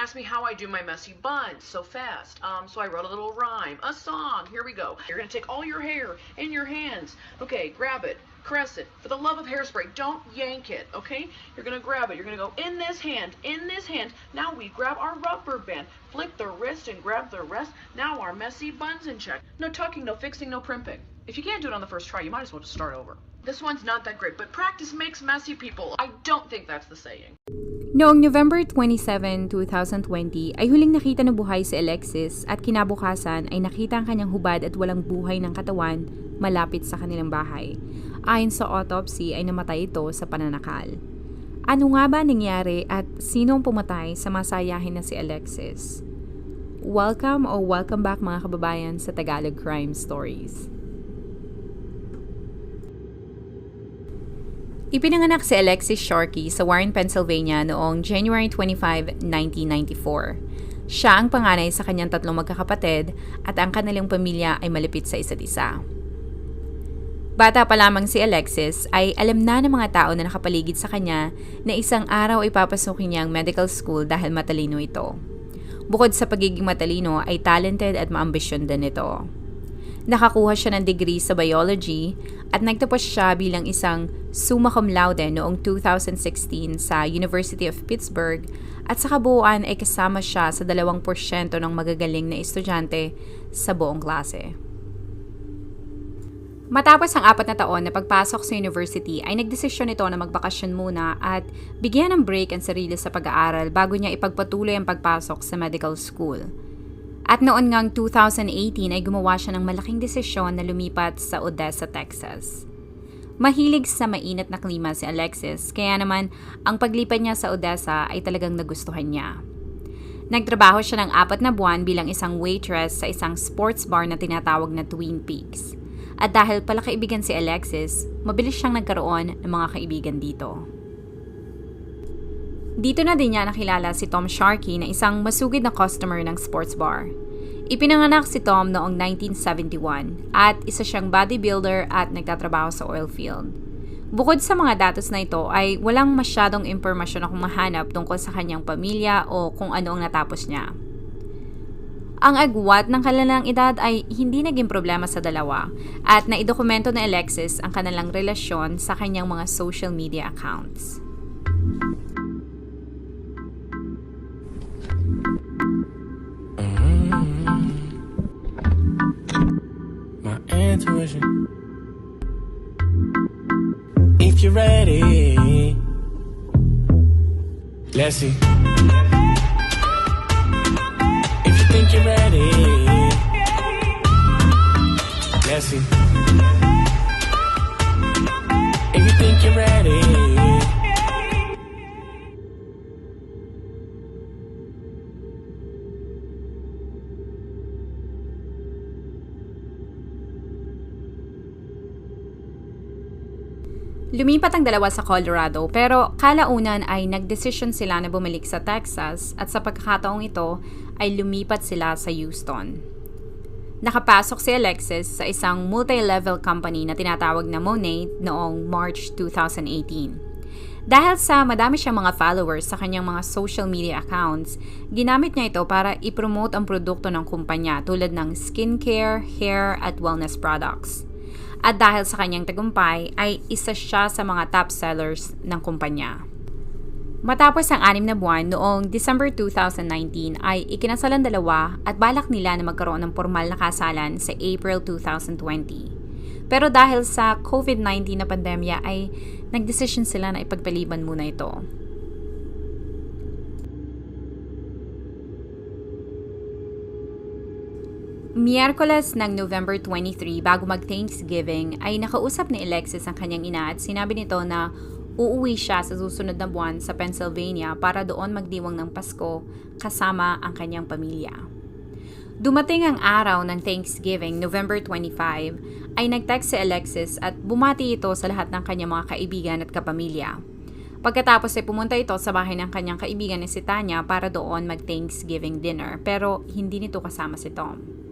ask me how I do my messy buns so fast. Um, so I wrote a little rhyme, a song. Here we go. You're gonna take all your hair in your hands. Okay, grab it, caress it. For the love of hairspray, don't yank it. Okay? You're gonna grab it. You're gonna go in this hand, in this hand. Now we grab our rubber band, flick the wrist and grab the rest. Now our messy buns in check. No tucking, no fixing, no primping. If you can't do it on the first try, you might as well just start over. This one's not that great, but practice makes messy people. I don't think that's the saying. Noong November 27, 2020 ay huling nakita na buhay si Alexis at kinabukasan ay nakita ang kanyang hubad at walang buhay ng katawan malapit sa kanilang bahay. Ayon sa autopsy ay namatay ito sa pananakal. Ano nga ba nangyari at sino ang pumatay sa masayahin na si Alexis? Welcome o welcome back mga kababayan sa Tagalog Crime Stories. Ipinanganak si Alexis Sharkey sa Warren, Pennsylvania noong January 25, 1994. Siya ang panganay sa kanyang tatlong magkakapatid at ang kanilang pamilya ay malapit sa isa't isa. Bata pa lamang si Alexis ay alam na ng mga tao na nakapaligid sa kanya na isang araw ay papasukin niya ang medical school dahil matalino ito. Bukod sa pagiging matalino ay talented at maambisyon din ito. Nakakuha siya ng degree sa biology at nagtapos siya bilang isang summa cum laude noong 2016 sa University of Pittsburgh at sa kabuuan ay kasama siya sa 2% ng magagaling na estudyante sa buong klase. Matapos ang apat na taon na pagpasok sa university ay nagdesisyon ito na magbakasyon muna at bigyan ng break ang sarili sa pag-aaral bago niya ipagpatuloy ang pagpasok sa medical school. At noon ngang 2018 ay gumawa siya ng malaking desisyon na lumipat sa Odessa, Texas. Mahilig sa mainit na klima si Alexis, kaya naman ang paglipat niya sa Odessa ay talagang nagustuhan niya. Nagtrabaho siya ng apat na buwan bilang isang waitress sa isang sports bar na tinatawag na Twin Peaks. At dahil pala kaibigan si Alexis, mabilis siyang nagkaroon ng mga kaibigan dito. Dito na din niya nakilala si Tom Sharkey na isang masugid na customer ng sports bar. Ipinanganak si Tom noong 1971 at isa siyang bodybuilder at nagtatrabaho sa oil field. Bukod sa mga datos na ito ay walang masyadong impormasyon akong mahanap tungkol sa kanyang pamilya o kung ano ang natapos niya. Ang agwat ng kanilang edad ay hindi naging problema sa dalawa at naidokumento na Alexis ang kanilang relasyon sa kanyang mga social media accounts. Intuition. If you're ready, let's see. If you think you're ready, Lumipat ang dalawa sa Colorado pero kalaunan ay nagdesisyon sila na bumalik sa Texas at sa pagkakataong ito ay lumipat sila sa Houston. Nakapasok si Alexis sa isang multi-level company na tinatawag na Monet noong March 2018. Dahil sa madami siyang mga followers sa kanyang mga social media accounts, ginamit niya ito para ipromote ang produkto ng kumpanya tulad ng skincare, hair at wellness products. At dahil sa kanyang tagumpay, ay isa siya sa mga top sellers ng kumpanya. Matapos ang anim na buwan noong December 2019 ay ikinasalan dalawa at balak nila na magkaroon ng formal na kasalan sa April 2020. Pero dahil sa COVID-19 na pandemya ay nagdesisyon sila na ipagpaliban muna ito. Miyerkules ng November 23 bago mag-Thanksgiving ay nakausap ni Alexis ang kanyang ina at sinabi nito na uuwi siya sa susunod na buwan sa Pennsylvania para doon magdiwang ng Pasko kasama ang kanyang pamilya. Dumating ang araw ng Thanksgiving, November 25, ay nag-text si Alexis at bumati ito sa lahat ng kanyang mga kaibigan at kapamilya. Pagkatapos ay pumunta ito sa bahay ng kanyang kaibigan na si Tanya para doon mag-Thanksgiving dinner pero hindi nito kasama si Tom.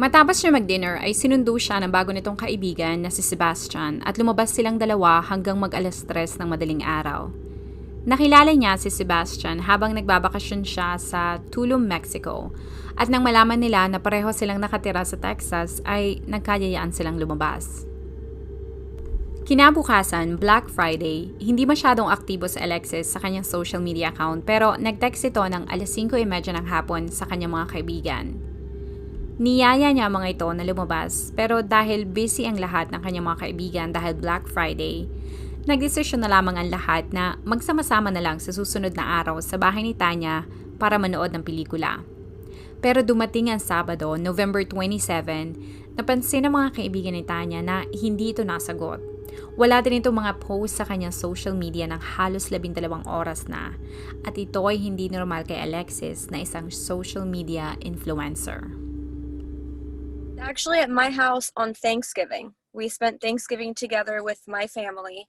Matapos siya mag-dinner ay sinundo siya ng bago nitong kaibigan na si Sebastian at lumabas silang dalawa hanggang mag alas tres ng madaling araw. Nakilala niya si Sebastian habang nagbabakasyon siya sa Tulum, Mexico. At nang malaman nila na pareho silang nakatira sa Texas ay nagkayayaan silang lumabas. Kinabukasan, Black Friday, hindi masyadong aktibo si Alexis sa kanyang social media account pero nag-text ito ng alas 5.30 ng hapon sa kanyang mga kaibigan. Niyaya niya mga ito na lumabas pero dahil busy ang lahat ng kanyang mga kaibigan dahil Black Friday, nagdesisyon na lamang ang lahat na magsama-sama na lang sa susunod na araw sa bahay ni Tanya para manood ng pelikula. Pero dumating ang Sabado, November 27, napansin ng mga kaibigan ni Tanya na hindi ito nasagot. Wala din itong mga post sa kanyang social media ng halos labindalawang oras na at ito ay hindi normal kay Alexis na isang social media influencer. Actually, at my house on Thanksgiving, we spent Thanksgiving together with my family.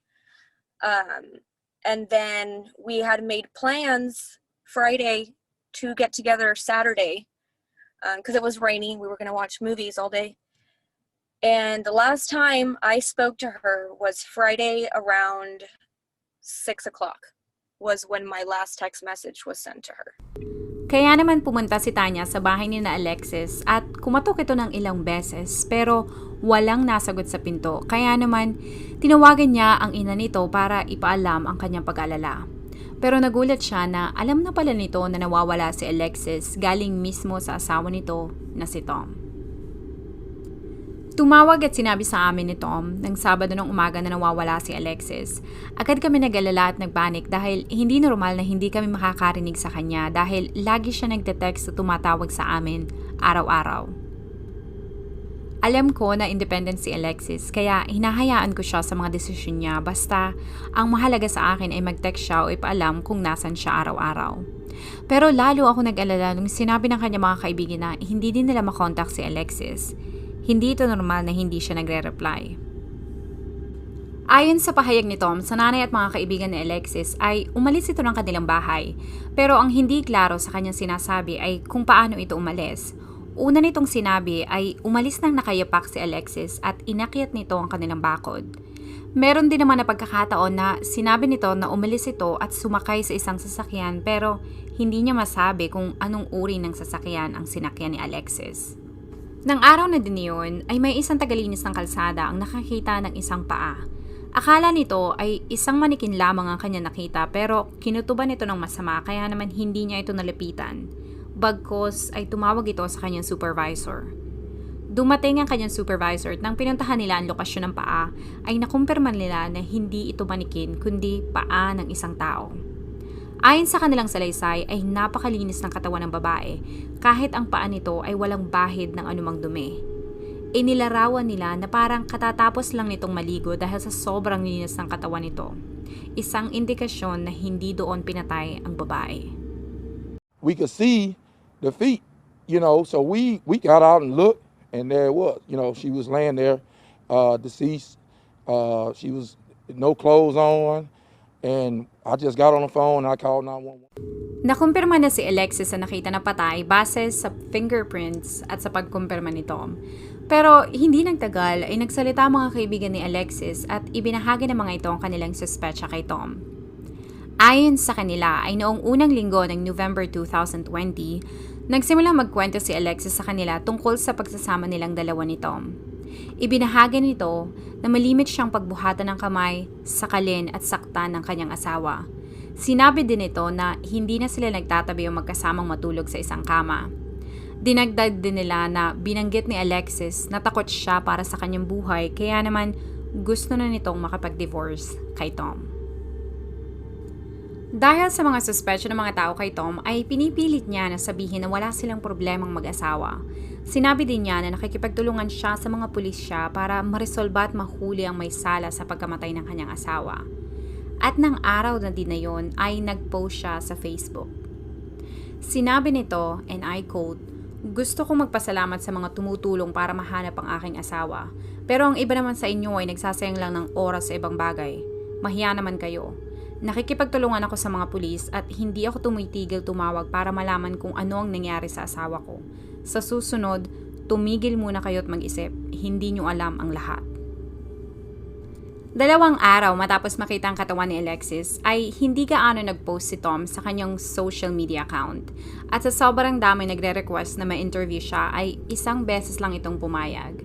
Um, and then we had made plans Friday to get together Saturday because it was raining. We were going to watch movies all day. And the last time I spoke to her was Friday around six o'clock, was when my last text message was sent to her. Kaya naman pumunta si Tanya sa bahay ni na Alexis at kumatok ito ng ilang beses pero walang nasagot sa pinto. Kaya naman tinawagan niya ang ina nito para ipaalam ang kanyang pag-alala. Pero nagulat siya na alam na pala nito na nawawala si Alexis galing mismo sa asawa nito na si Tom. Tumawag at sinabi sa amin ni Tom ng Sabado ng umaga na nawawala si Alexis. Agad kami nag-alala at nagpanik dahil hindi normal na hindi kami makakarinig sa kanya dahil lagi siya nagte-text at tumatawag sa amin araw-araw. Alam ko na independent si Alexis kaya hinahayaan ko siya sa mga desisyon niya basta ang mahalaga sa akin ay mag-text siya o ipaalam kung nasan siya araw-araw. Pero lalo ako nag-alala nung sinabi ng kanya mga kaibigan na hindi din nila makontak si Alexis. Hindi ito normal na hindi siya nagre-reply. Ayon sa pahayag ni Tom, sa nanay at mga kaibigan ni Alexis ay umalis ito ng kanilang bahay. Pero ang hindi klaro sa kanyang sinasabi ay kung paano ito umalis. Una nitong sinabi ay umalis nang nakayapak si Alexis at inakyat nito ang kanilang bakod. Meron din naman na pagkakataon na sinabi nito na umalis ito at sumakay sa isang sasakyan pero hindi niya masabi kung anong uri ng sasakyan ang sinakyan ni Alexis. Nang araw na din yun, ay may isang tagalinis ng kalsada ang nakakita ng isang paa. Akala nito ay isang manikin lamang ang kanya nakita pero kinutuban ito ng masama kaya naman hindi niya ito nalapitan. Bagkos ay tumawag ito sa kanyang supervisor. Dumating ang kanyang supervisor at nang pinuntahan nila ang lokasyon ng paa ay nakumpirman nila na hindi ito manikin kundi paa ng isang tao. Ayon sa kanilang salaysay ay napakalinis ng katawan ng babae kahit ang paa nito ay walang bahid ng anumang dumi. Inilarawan nila na parang katatapos lang nitong maligo dahil sa sobrang linis ng katawan nito. Isang indikasyon na hindi doon pinatay ang babae. we could see the feet, you know. So we we got out and looked, and there it was. You know, she was laying there, uh, deceased. Uh, she was no clothes on, and I just got on the phone and I called 911. Nakumpirma na si Alexis sa nakita na patay base sa fingerprints at sa pagkumpirma ni Tom. Pero hindi nagtagal ay nagsalita ang mga kaibigan ni Alexis at ibinahagi ng mga ito ang kanilang suspecha kay Tom. Ayon sa kanila ay noong unang linggo ng November 2020, nagsimulang magkwento si Alexis sa kanila tungkol sa pagsasama nilang dalawa ni Tom. Ibinahagi nito na malimit siyang pagbuhatan ng kamay, sakalin at saktan ng kanyang asawa. Sinabi din ito na hindi na sila nagtatabi o magkasamang matulog sa isang kama. Dinagdag din nila na binanggit ni Alexis na takot siya para sa kanyang buhay kaya naman gusto na nitong makapag-divorce kay Tom. Dahil sa mga suspetsyo ng mga tao kay Tom ay pinipilit niya na sabihin na wala silang problemang mag-asawa. Sinabi din niya na nakikipagtulungan siya sa mga pulisya para maresolba at mahuli ang may sala sa pagkamatay ng kanyang asawa. At ng araw na din na yon ay nag-post siya sa Facebook. Sinabi nito, and I quote, Gusto kong magpasalamat sa mga tumutulong para mahanap ang aking asawa. Pero ang iba naman sa inyo ay nagsasayang lang ng oras sa ibang bagay. Mahiya naman kayo. Nakikipagtulungan ako sa mga pulis at hindi ako tumitigil tumawag para malaman kung ano ang nangyari sa asawa ko. Sa susunod, tumigil muna kayo at mag-isip. Hindi nyo alam ang lahat. Dalawang araw matapos makita ang katawan ni Alexis ay hindi gaano nag-post si Tom sa kanyang social media account. At sa sobrang dami nagre-request na ma-interview siya ay isang beses lang itong pumayag.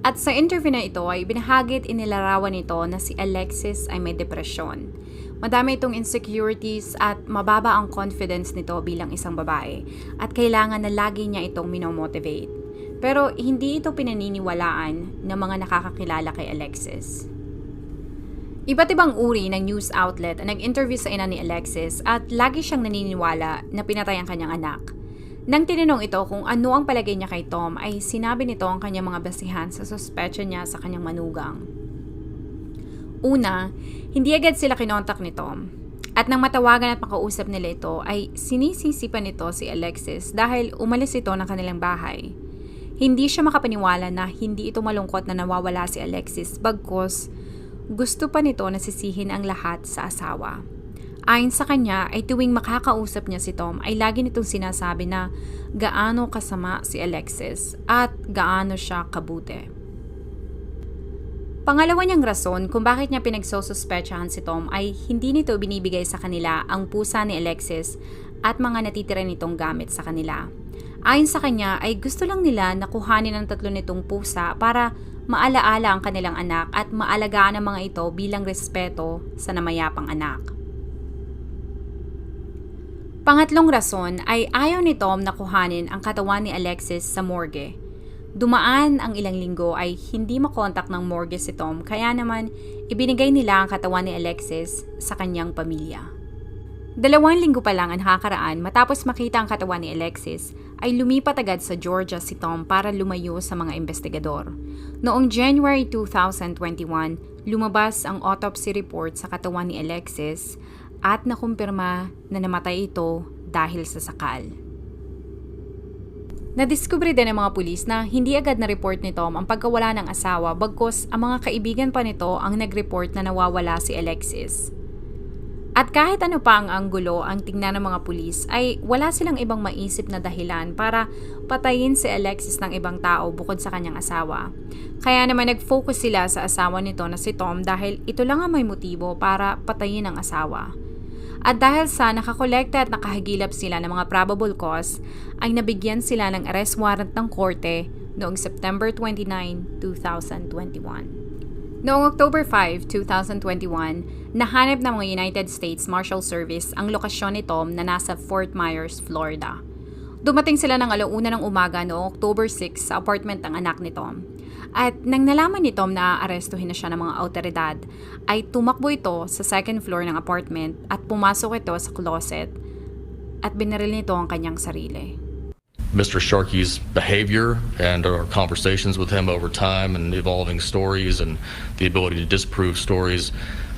At sa interview na ito ay binahagit inilarawan nito na si Alexis ay may depresyon. Madami itong insecurities at mababa ang confidence nito bilang isang babae at kailangan na lagi niya itong minomotivate. Pero hindi ito pinaniniwalaan ng mga nakakakilala kay Alexis. Iba't ibang uri ng news outlet ang nag-interview sa ina ni Alexis at lagi siyang naniniwala na pinatay ang kanyang anak. Nang tinanong ito kung ano ang palagay niya kay Tom ay sinabi nito ang kanyang mga basihan sa suspecha niya sa kanyang manugang. Una, hindi agad sila kinontak ni Tom. At nang matawagan at makausap nila ito ay sinisisi pa nito si Alexis dahil umalis ito ng kanilang bahay. Hindi siya makapaniwala na hindi ito malungkot na nawawala si Alexis bagkos gusto pa nito na sisihin ang lahat sa asawa. Ayon sa kanya ay tuwing makakausap niya si Tom ay lagi nitong sinasabi na gaano kasama si Alexis at gaano siya kabuti. Pangalawa niyang rason kung bakit niya pinagsosuspetsahan si Tom ay hindi nito binibigay sa kanila ang pusa ni Alexis at mga natitira nitong gamit sa kanila. Ayon sa kanya ay gusto lang nila na kuhanin ang tatlo nitong pusa para maalaala ang kanilang anak at maalagaan ang mga ito bilang respeto sa namayapang anak. Pangatlong rason ay ayaw ni Tom na kuhanin ang katawan ni Alexis sa morgue. Dumaan ang ilang linggo ay hindi makontak ng morgue si Tom kaya naman ibinigay nila ang katawan ni Alexis sa kanyang pamilya. Dalawang linggo pa lang ang nakakaraan matapos makita ang katawan ni Alexis ay lumipat agad sa Georgia si Tom para lumayo sa mga investigador. Noong January 2021, lumabas ang autopsy report sa katawan ni Alexis at nakumpirma na namatay ito dahil sa sakal. Nadiskubre din ng mga pulis na hindi agad na-report ni Tom ang pagkawala ng asawa bagkos ang mga kaibigan pa nito ang nag-report na nawawala si Alexis. At kahit ano pa ang anggulo ang tingnan ng mga pulis ay wala silang ibang maisip na dahilan para patayin si Alexis ng ibang tao bukod sa kanyang asawa. Kaya naman nag-focus sila sa asawa nito na si Tom dahil ito lang ang may motibo para patayin ang asawa. At dahil sa nakakolekta at nakahagilap sila ng mga probable cause, ay nabigyan sila ng arrest warrant ng korte noong September 29, 2021. Noong October 5, 2021, nahanap ng mga United States Marshal Service ang lokasyon ni Tom na nasa Fort Myers, Florida. Dumating sila ng alauna ng umaga noong October 6 sa apartment ng anak ni Tom. At nang nalaman ni Tom na aarestuhin na siya ng mga autoridad, ay tumakbo ito sa second floor ng apartment at pumasok ito sa closet at binaril nito ang kanyang sarili. Mr. Sharkey's behavior and our conversations with him over time and evolving stories and the ability to disprove stories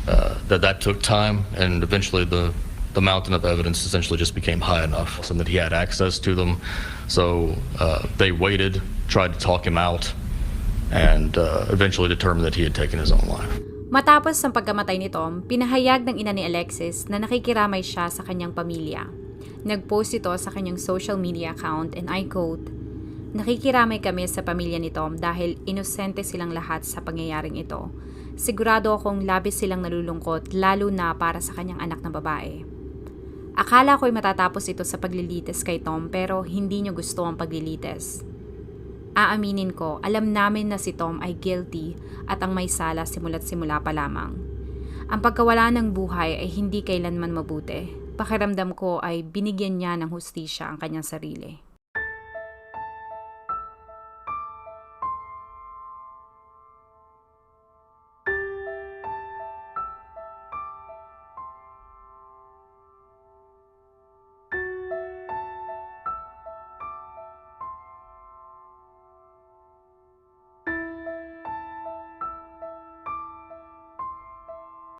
uh, that that took time and eventually the the mountain of evidence essentially just became high enough and that he had access to them so uh, they waited tried to talk him out and uh, eventually determined that he had taken his own life Matapos ang pagkamatay ni Tom, pinahayag ng ina ni Alexis na nakikiramay siya sa kanyang pamilya. Nag-post ito sa kanyang social media account and I quote, Nakikiramay kami sa pamilya ni Tom dahil inosente silang lahat sa pangyayaring ito. Sigurado akong labis silang nalulungkot lalo na para sa kanyang anak na babae. Akala ko'y matatapos ito sa paglilitis kay Tom pero hindi niyo gusto ang paglilitis. Aaminin ko, alam namin na si Tom ay guilty at ang may sala simula't simula pa lamang. Ang pagkawala ng buhay ay hindi kailanman mabuti. Pakiramdam ko ay binigyan niya ng hustisya ang kanyang sarili.